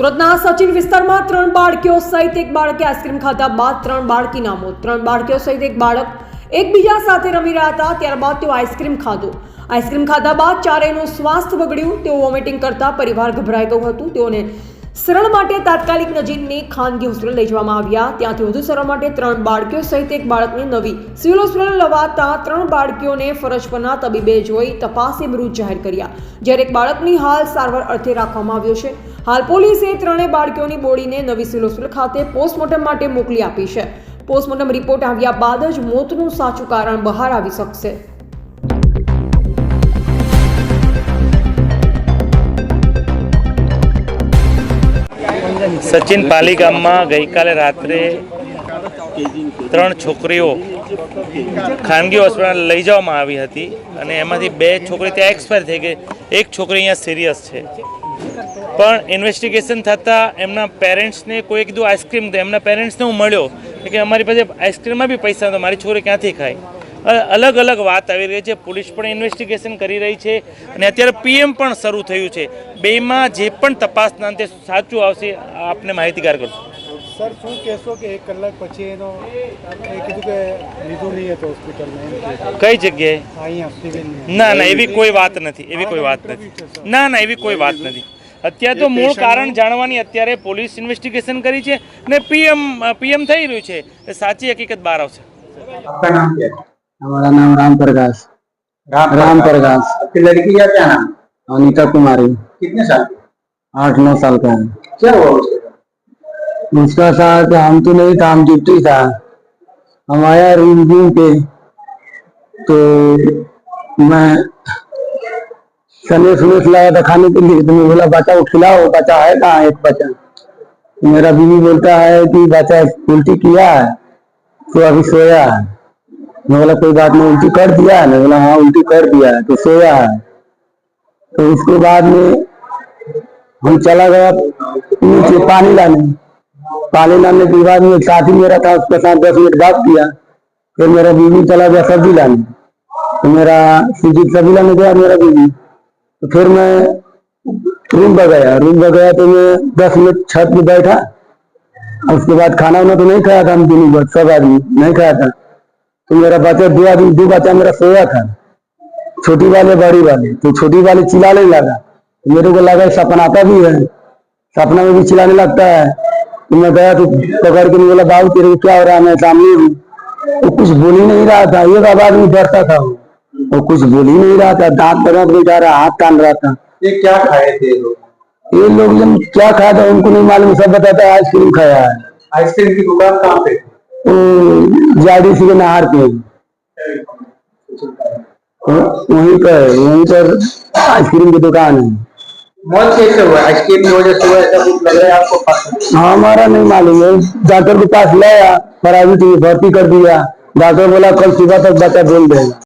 સુરતના સચિન વિસ્તારમાં ત્રણ બાળકીઓ સહિત એક બાળકે આઈસ્ક્રીમ ખાધા બાદ ત્રણ બાળકીના મોત. ત્રણ બાળકીઓ સહિત એક બાળક એકબીજા સાથે રમી રહ્યા હતા, ત્યારબાદ તેઓ આઈસ્ક્રીમ ખાધું. આઈસ્ક્રીમ ખાધા બાદ ચારેયનું સ્વાસ્થ્ય બગડ્યું, તેઓ વોમિટિંગ કરતા પરિવાર ગભરાઈ ગયું હતું. તેઓને સરળ માટે તાત્કાલિક નજીકની ખાનગી હોસ્પિટલ લઈ જવામાં આવ્યા. ત્યાંથી વધુ સારવાર માટે ત્રણ બાળકીઓ સહિત એક બાળકને નવી સિવિલ હોસ્પિટલ લવાતા ત્રણ બાળકીઓને ફરજ પરના તબીબે જોઈ તપાસે મૃત જાહેર કર્યા. જ્યારે એક બાળકની હાલ સારવાર અર્થે રાખવામાં આવ્યો છે. હાલ પોલીસે ત્રણેય બાળકીઓની બોડીને નવી સિલોસુલ ખાતે પોસ્ટમોર્ટમ માટે મોકલી આપી છે. પોસ્ટમોર્ટમ રિપોર્ટ આવ્યા બાદ જ મોતનું સાચું કારણ બહાર આવી શકશે. સચિન પાલી ગામમાં ગઈકાલે રાત્રે ત્રણ છોકરીઓ ખાનગી હોસ્પિટલ લઈ જવામાં આવી હતી અને એમાંથી બે છોકરી ત્યાં એક્સપાયર થઈ ગઈ. એક છોકરી અહીંયા સિરિયસ છે. પણ ઇન્વેસ્ટિગેશન થતાં એમના પેરેન્ટ્સને કોઈ કીધું આઈસ્ક્રીમ દે. એમના પેરેન્ટ્સને હું મળ્યો કે અમારી પાસે આઈસ્ક્રીમમાં બી પૈસા નહોતા મારી છોકરી ક્યાંથી ખાય? અલગ અલગ વાત આવી રહી છે. પોલીસ પણ ઇન્વેસ્ટિગેશન કરી રહી છે અને અત્યારે પીએમ પણ શરૂ થયું છે. બેમાં જે પણ તપાસના અંતે સાચું આવશે આપને માહિતીગાર કરશું સર શું કહેશો કે એક કલાક પછી એનો એ કીધું કે લીધું નહીં હતું હોસ્પિટલમાં કઈ જગ્યાએ? ના ના એવી કોઈ વાત નથી એવી કોઈ વાત નથી. ના ના એવી કોઈ વાત નથી. અત્યારે તો મૂળ કારણ જાણવાની અત્યારે પોલીસ ઇન્વેસ્ટિગેશન કરી છે ને પીએમ પીએમ થઈ રહ્યું છે એ સાચી હકીકત બહાર આવશે आपका नाम क्या है हमारा नाम राम प्रकाश राम राम प्रकाश आपकी लड़की का क्या नाम अनिता कुमारी कितने साल की आठ नौ साल का है क्या हुआ उसके साथ? उसका साथ हम तो नहीं था हम ड्यूटी था हम आया रूम रूम पे तो मैं सनेस उनेस लाया था, खाने के लिए। तो मैं बोला, बच्चा को खिलाओ, बच्चा है कहाँ एक बच्चा। तो मेरा बीवी बोलता है कि, बच्चा, उल्टी किया है तो अभी सोया है। मैं बोला, कोई बात नहीं, उल्टी कर दिया है। मैं बोला हाँ उल्टी कर दिया है तो सोया है। तो उसके बाद में हम चला गया नीचे पानी लाने। पानी लाने के बाद में साथी मेरा था, उसके साथ दस मिनट बात किया। फिर मेरा बीवी चला गया सब्ज़ी लाने। तो मेरा सुजीत सब्ज़ी लाने गया मेरा बीवी। तो फिर मैं रूम पर गया। रूम पर गया तो मैं दस मिनट छत पे बैठा। उसके बाद खाना वाना तो नहीं खाया था, हम दिन भर सब आदमी, नहीं खाया था। तो मेरा बच्चा दो आदमी, दो बच्चा मेरा सोया था। छोटी वाले, बड़ी वाले। तो छोटी वाले चिल्लाने लगा। तो मेरे को लगा सपनाता भी है। सपना में भी चिल्लाने लगता है। तो मैं गया तो पकड़ के बोला, बाबू, तेरे को क्या हो रहा है? मैं सामने हूँ। वो कुछ बोल ही नहीं रहा था। एक आवाज़ में डरता था वो। वो कुछ बोल ही नहीं रहा था दांत दर्द जा रहा हाथ तान रहा था। ये क्या खाए थे ये लोग? ये लोग जब क्या खाया था उनको नहीं मालूम सब बताता है आइसक्रीम खाया है। आइसक्रीम की दुकान कहाँ पे जाडी सी के नहर पे। वहीं पर वहीं पर आइसक्रीम की दुकान है। है हाँ, हमारा नहीं मालूम है। डॉक्टर के पास लाया प्राइवेट में भर्ती कर दिया। डॉक्टर बोला कल सुबह तक बच्चा बोल देगा